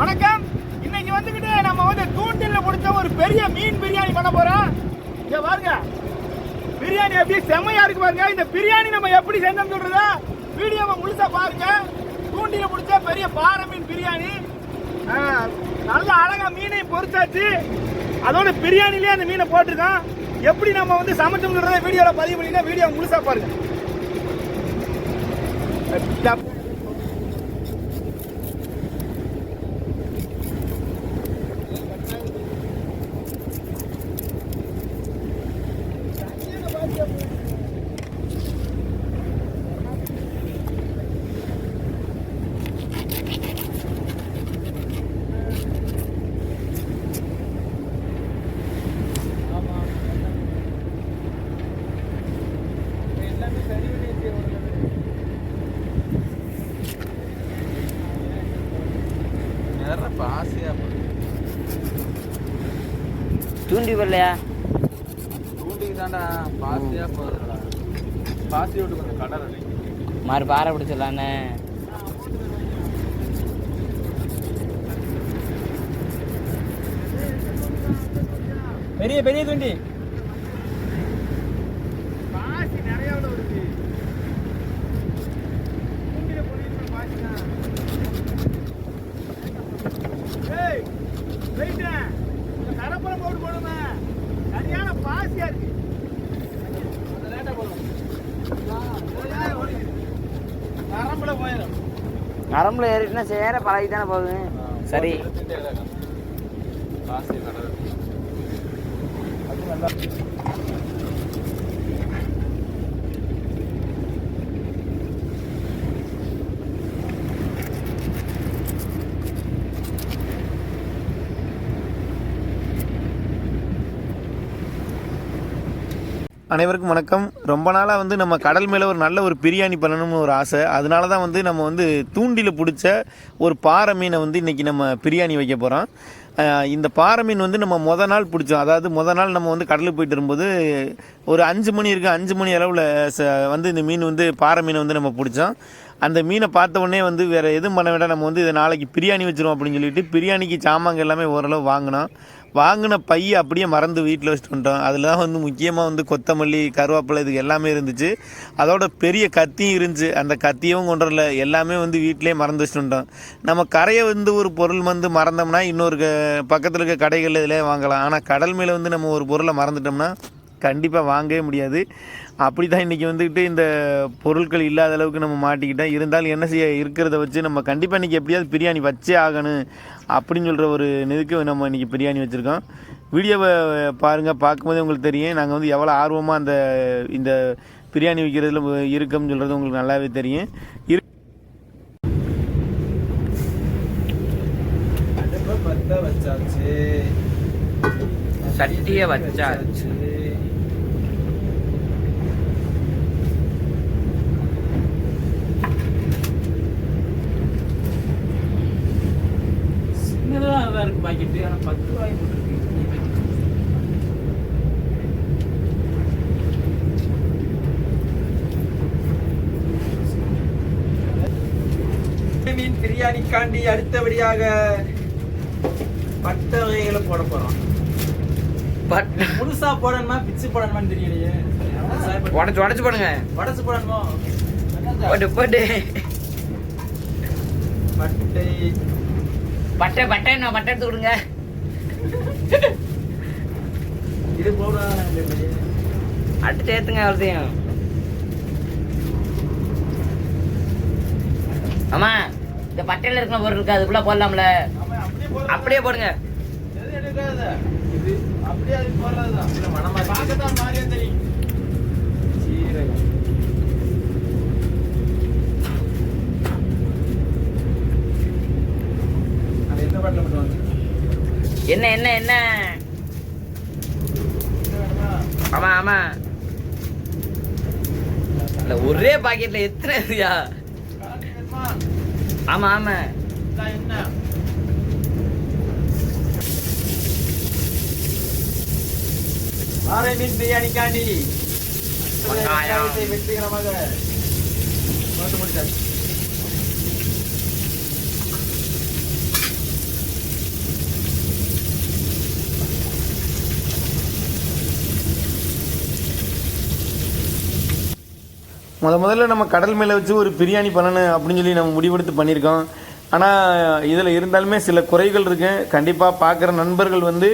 வணக்கம். இன்னைக்கு வந்துகிட்டு நம்ம வந்து தூண்டில் பிடிச்ச ஒரு பெரிய மீன் பிரியாணி பண்ண போறோம். இங்க பாருங்க. பிரியாணி எப்படி செம்மையா இருக்கு பாருங்க. இந்த பிரியாணி நம்ம எப்படி செஞ்சோம் சொல்றதா வீடியோவை முழுசா பாருங்க. தூண்டில பிடிச்ச பெரிய பாறை மீன் பிரியாணி. நல்ல அழகா மீனை பொறிச்சாச்சு அதோட பிரியாணிலேயே அந்த மீனை போட்டிருக்கோம். எப்படி நம்ம வந்து சமைச்சோம் சொல்றத வீடியோவில் பதிவு பண்ணினா வீடியோ முழுசா பாருங்க. கடல் அடி மாறு பாறை பிடிச்சிடலான்னு. பெரிய பெரிய துண்டி. கரப்பரம் போட்டு போடுமே. சரியான பாசியா இருக்கு. நரம்புல போயிடும். நரம்புல ஏறிட்டுனா சேர பழகி தானே போகுது சரி பாசி கடல் அது நல்லா அனைவருக்கும் வணக்கம். ரொம்ப நாளாக வந்து நம்ம கடல் மேலே ஒரு நல்ல ஒரு பிரியாணி பண்ணணும்னு ஒரு ஆசை. அதனால தான் வந்து நம்ம வந்து தூண்டில் பிடிச்ச ஒரு பாறை மீனை வந்து இன்றைக்கி நம்ம பிரியாணி வைக்க போகிறோம் இந்த பாறை மீன் வந்து நம்ம முத நாள் பிடிச்சோம். அதாவது முத நாள் நம்ம வந்து கடலுக்கு போயிட்டு வரும்போது ஒரு அஞ்சு மணி இருக்குது அஞ்சு மணி அளவில் ச வந்து இந்த மீன் வந்து பாறை மீனை வந்து நம்ம பிடிச்சோம். அந்த மீனை பார்த்த உடனே வந்து வேறு எதுவும் பண்ண வேண்டாம். நம்ம வந்து இதை நாளைக்கு பிரியாணி வச்சுருவோம் அப்படின்னு சொல்லிட்டு பிரியாணிக்கு சாமான் எல்லாமே ஓரளவு வாங்கினோம். வாங்கின பையை அப்படியே மறந்து வீட்டில் வச்சுட்டு வந்துட்டோம். அதில் தான் வந்து முக்கியமாக வந்து கொத்தமல்லி கருவேப்பிலை இதுக்கு எல்லாமே இருந்துச்சு. அதோட பெரிய கத்தியும் இருந்துச்சு. அந்த கத்தியும் கொண்டு வரல. எல்லாமே வந்து வீட்டிலே மறந்து வச்சுட்டு வந்துட்டோம். நம்ம கரையை வந்து ஒரு பொருள் வந்து மறந்தோம்னா இன்னொரு க- பக்கத்தில் இருக்க கடைகளில் இதிலே வாங்கலாம். ஆனால் கடல் மேலே வந்து நம்ம ஒரு பொருளை மறந்துட்டோம்னா கண்டிப்பாக வாங்கவே முடியாது. அப்படி தான் இன்றைக்கி வந்துக்கிட்டு இந்த பொருட்கள் இல்லாத அளவுக்கு நம்ம மாட்டிக்கிட்டோம் இருந்தாலும் என்ன செய்ய இருக்கிறத வச்சு நம்ம கண்டிப்பாக இன்றைக்கி எப்படியாவது பிரியாணி வச்சே ஆகணும் அப்படின்னு சொல்கிற ஒரு இதுக்கு நம்ம இன்றைக்கி பிரியாணி வச்சுருக்கோம். வீடியோவை பாருங்கள் பார்க்கும்போதே உங்களுக்கு தெரியும். நாங்கள் வந்து எவ்வளோ ஆர்வமாக அந்த இந்த பிரியாணி வைக்கிறதுல இருக்கோம்னு சொல்கிறது உங்களுக்கு நல்லாவே தெரியும். இரு சட்டியை வச்சாச்சு சின்னதாக தான் இருக்கு பாக்கெட்டு ஆனால் பத்து ரூபாய் போட்டுருக்கு. மீன் பிரியாணிக்காண்டி அடுத்தபடியாக பட்ட வகைகளை போட போறோம். பட் முழுசா போடணுமா பிச்சு போடணுமான்னு தெரியலையே. உடச்சு உடச்சு போடுங்க. உடச்சு போடணுமோ? போட்டு போட்டு. பட்டை பட்டை பட்டை நான் பட்டை எடுத்து கொடுங்க. இது போடுவாங்க அடுத்து ஏற்றுங்க அவ்வளோத்தையும் ஆமா இந்த பட்டையில் இருக்கிற பொருள் இருக்கு அதுக்குள்ள போடலாம்ல. அப்படியே போடுங்க. அப்படியே அது போடுறதுதான் மனமா பார்க்கத்தான் மாதிரியே தெரியும் சீரகம் அது எந்த பாட்டில் பண்ணுவாங்க என்ன என்ன என்ன? ஆமா ஆமா. இல்ல ஒரே பாக்கெட்ல எத்தனை இருக்குயா ஆமா ஆமா. என்ன பாறை மீன் பிரியாணிக்காண்டி. வெற்றிகரமாக. முடிச்சாச்சு. முத முதல்ல நம்ம கடல் மேலே வச்சு ஒரு பிரியாணி பண்ணணும் அப்படின்னு சொல்லி நம்ம முடிவெடுத்து பண்ணியிருக்கோம். ஆனால் இதில் இருந்தாலுமே சில குறைகள் இருக்கு. கண்டிப்பாக பார்க்குற நண்பர்கள் வந்து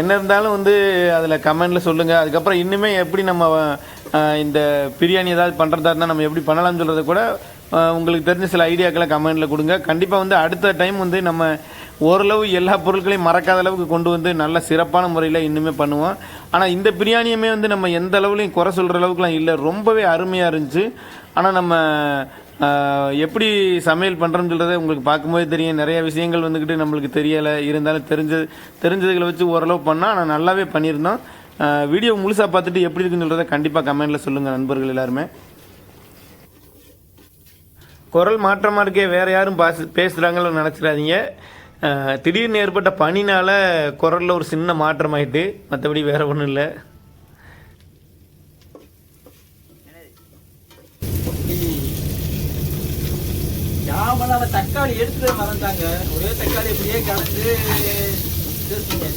என்ன இருந்தாலும் வந்து அதில் கமெண்டில் சொல்லுங்கள் அதுக்கப்புறம் இன்னுமே எப்படி நம்ம இந்த பிரியாணி ஏதாவது பண்ணுறதா இருந்தால் நம்ம எப்படி பண்ணலாம்னு சொல்கிறத கூட உங்களுக்கு தெரிஞ்ச சில ஐடியாக்களை கமெண்டில் கொடுங்க. கண்டிப்பாக வந்து அடுத்த டைம் வந்து நம்ம ஓரளவு எல்லா பொருட்களையும் மறக்காத அளவுக்கு கொண்டு வந்து நல்ல சிறப்பான முறையில் இன்னுமே பண்ணுவோம். ஆனால் இந்த பிரியாணியுமே வந்து நம்ம எந்த அளவுலையும் குறை சொல்கிற அளவுக்குலாம் இல்லை. ரொம்பவே அருமையாக இருந்துச்சு. ஆனால் நம்ம எப்படி சமையல் பண்ணுறோன்னு சொல்கிறத உங்களுக்கு பார்க்கும்போது தெரியும். நிறைய விஷயங்கள் வந்துக்கிட்டு நம்மளுக்கு தெரியலை. இருந்தாலும் தெரிஞ்சது தெரிஞ்சதுகளை வச்சு ஓரளவு பண்ணால் ஆனால் நல்லாவே பண்ணியிருந்தோம். வீடியோ முழுசாக பார்த்துட்டு எப்படி இருக்குன்னு சொல்கிறத கண்டிப்பாக கமெண்டில் சொல்லுங்கள் நண்பர்கள் எல்லாருமே. குரல் மாற்றமாக இருக்கே வேறு யாரும் பாசு பேசுகிறாங்களோ நினச்சிடாதீங்க. திடீர்னு ஏற்பட்ட பனினால் குரலில் ஒரு சின்ன மாற்றம் ஆயிட்டு மற்றபடி வேறு ஒன்றும் இல்லை. யாமல தக்காளி எடுத்து மறந்தாங்க ஒரே தக்காளி இப்படியே கலந்து சேர்த்துங்க.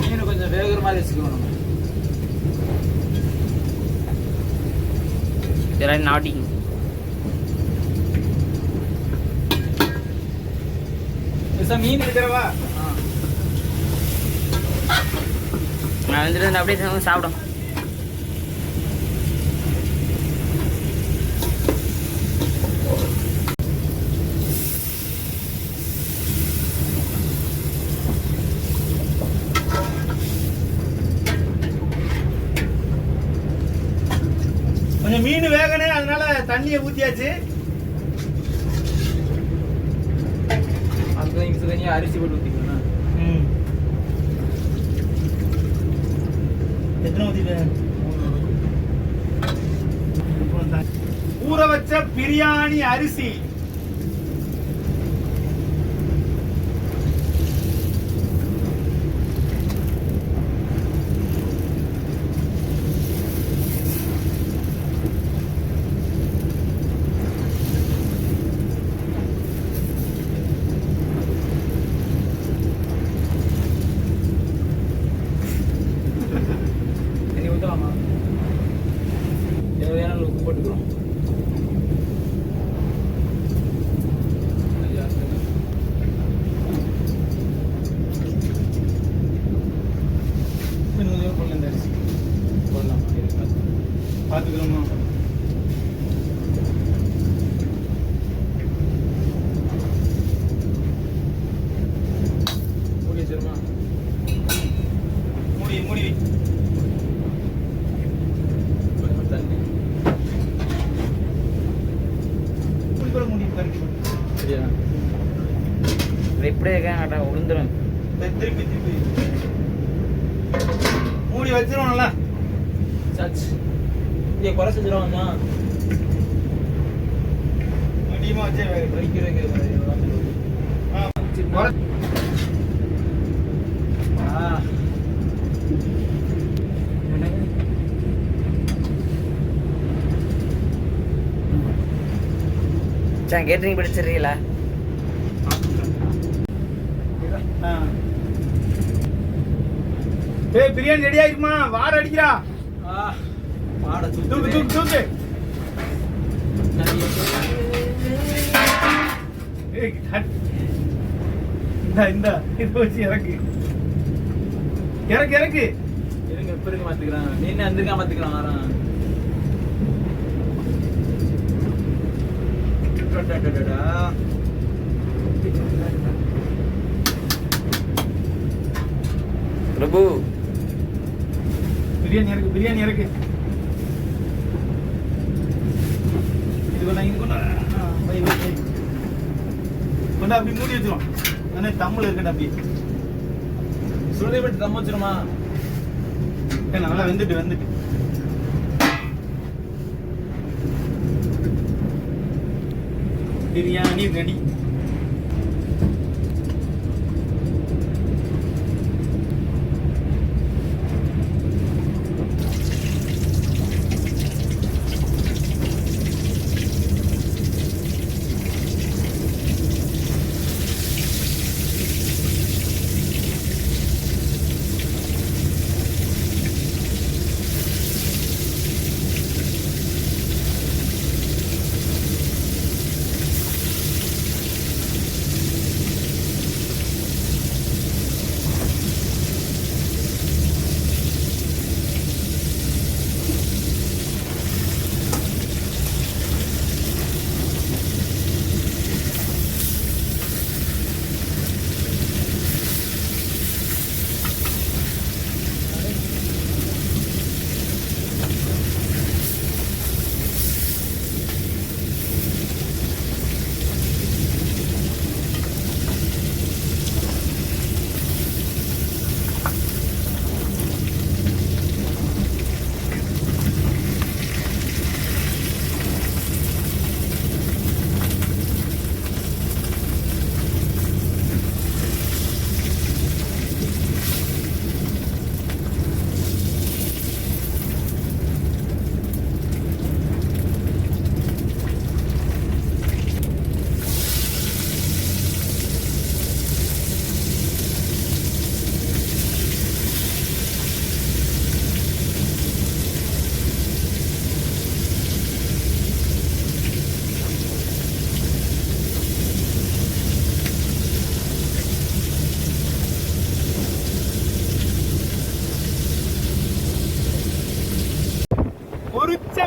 மீன் கொஞ்சம் வேகுற மாதிரி வச்சுக்கணும் நம்ம. இதெல்லாம் நாட்டி பெருசா மீன் இருக்கிறவா நான் வந்துட்டு அப்படியே சாப்பிடும். கொஞ்சம் மீன் வேகனே அதனால தண்ணியை ஊத்தியாச்சு. அந்த இங்கே தனியாக அரிசி போட்டு ஊற்றிக்கணும் எத்தனை ஊத்திட்டேன் ஊற வச்ச பிரியாணி அரிசி தண்ணி ஊற்றலாமா தேவையான அளவு உப்பு போட்டுக்கிறோம் ஐயா, இன்னும் கொஞ்சம் போடல இந்த அரிசி போடலாமா இருக்கா பார்த்துக்கிறோமா மூடி வச்சிருமா மூடி மூடி வை. கொஞ்சம் தண்ணி மூடி கூட மூடி கரெக்ட் சரியா இப்படியே இருக்கேன் உளுந்துரும். திருப்பி திருப்பி. மூடி வச்சிரும் நல்லா சாச்சு இங்கே குறை செஞ்சிருவாங்கம்மா மீடியமா வச்சே வேக வலிக்கிறதுக்கு ஆ, குறை- கேட்டரிங் படிச்சிடுறீங்களா? ஏய் பிரியாணி ரெடி ஆயிருக்குமா? வார அடிக்கிறா. ஆ பாட தூக்கு தூக்கு தூக்கு. இந்தா இந்தா இது வச்சு இறக்கு. இறக்கு இறக்கு. இருங்க இப்ப பிறகு பாத்துக்கிறான் மீன் வந்திருக்கா பாத்துக்கிறான் வரான். பிரபு பிரியாணி இருக்கு பிரியாணி இருக்கு. இது கொண்டா கொண்டா கொண்டா அப்படி மூடி வச்சிரும் அண்ணே தமிழ் இருக்கட்டும் அப்படி. சுடுதண்ணி விட்டு தம் வச்சிருமா நல்லா வெந்துட்டு வெந்துட்டு. பிரியாணி ரெடி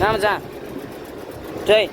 பிரியாணி அப்படியே மீன் பிரியாணி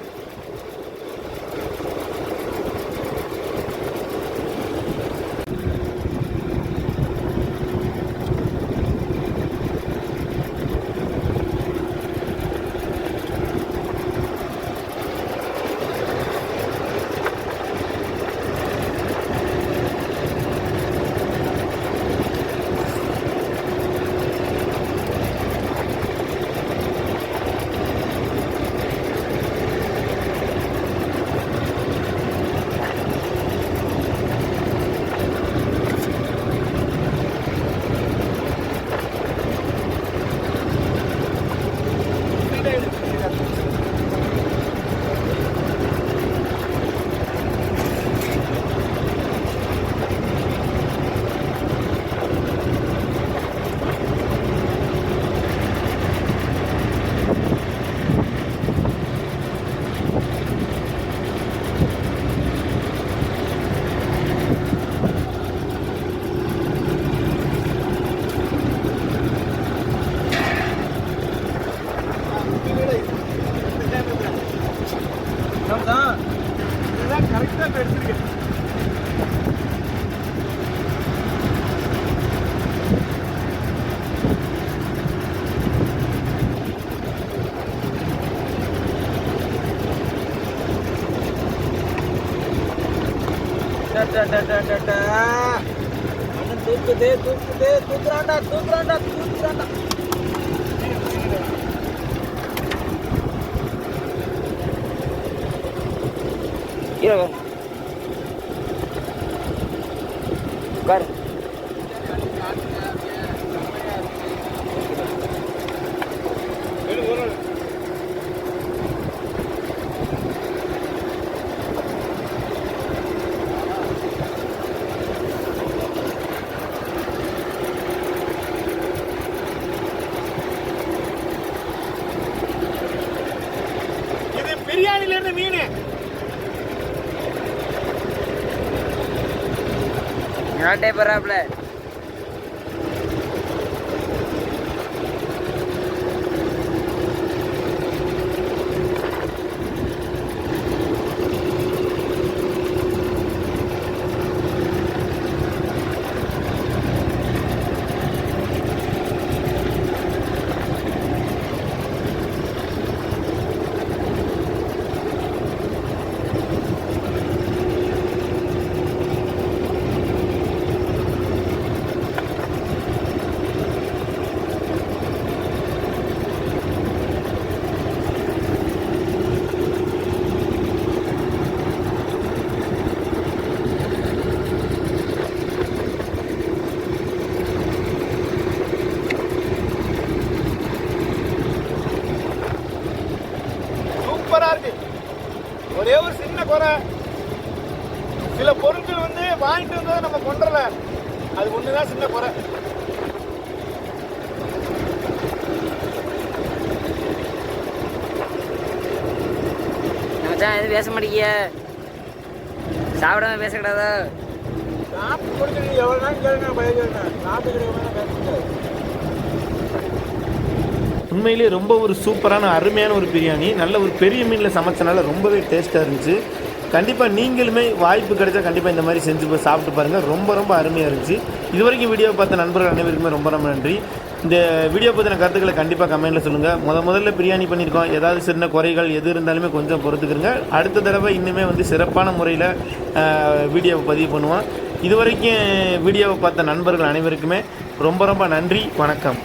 இன்னும் வேலை இருக்குதா என்ன மச்சான் ஜெய் தான் இதெல்லாம் கரெக்டாக எடுத்துருக்கு அண்ணன் தூக்குதே தூக்குதே தூக்குறாண்டா தூக்குறாண்டா தூக்குறாண்டா ஹீரோ இந்த மீன் நாட்டே டேப்பராப்ல சூப்பரா இருக்கு ஒரே ஒரு சின்ன குறை சில பொருட்கள் வந்து வாங்கிட்டு வந்ததை நம்ம கொண்டுறல ஒண்ணுதான் சின்ன குறை. மச்சான் எதுவும் பேச மாட்டேங்கிய. சாப்பிடாம பேசக்கூடாதா? சாப்பிட்டு கொடுத்து எவ்வளவு நாள் கேளுங்க சாப்பிட்டு பேச உண்மையிலேயே ரொம்ப ஒரு சூப்பரான அருமையான ஒரு பிரியாணி. நல்ல ஒரு பெரிய மீனில் சமைச்சனால ரொம்பவே டேஸ்ட்டாக இருந்துச்சு. கண்டிப்பாக நீங்களுமே வாய்ப்பு கிடைச்சா கண்டிப்பாக இந்த மாதிரி செஞ்சு போய் சாப்பிட்டு பாருங்கள் ரொம்ப ரொம்ப அருமையாக இருந்துச்சு. இது வரைக்கும் வீடியோ பார்த்த நண்பர்கள் அனைவருக்குமே ரொம்ப ரொம்ப நன்றி. இந்த வீடியோ பற்றின கருத்துக்களை கண்டிப்பாக கமெண்ட்டில் சொல்லுங்கள் முத முதல்ல பிரியாணி பண்ணியிருக்கோம். ஏதாவது சின்ன குறைகள் எது இருந்தாலுமே கொஞ்சம் பொறுத்துக்கிறங்க அடுத்த தடவை இன்னுமே வந்து சிறப்பான முறையில் வீடியோவை பதிவு பண்ணுவோம். இது வரைக்கும் வீடியோவை பார்த்த நண்பர்கள் அனைவருக்குமே ரொம்ப ரொம்ப நன்றி. வணக்கம்.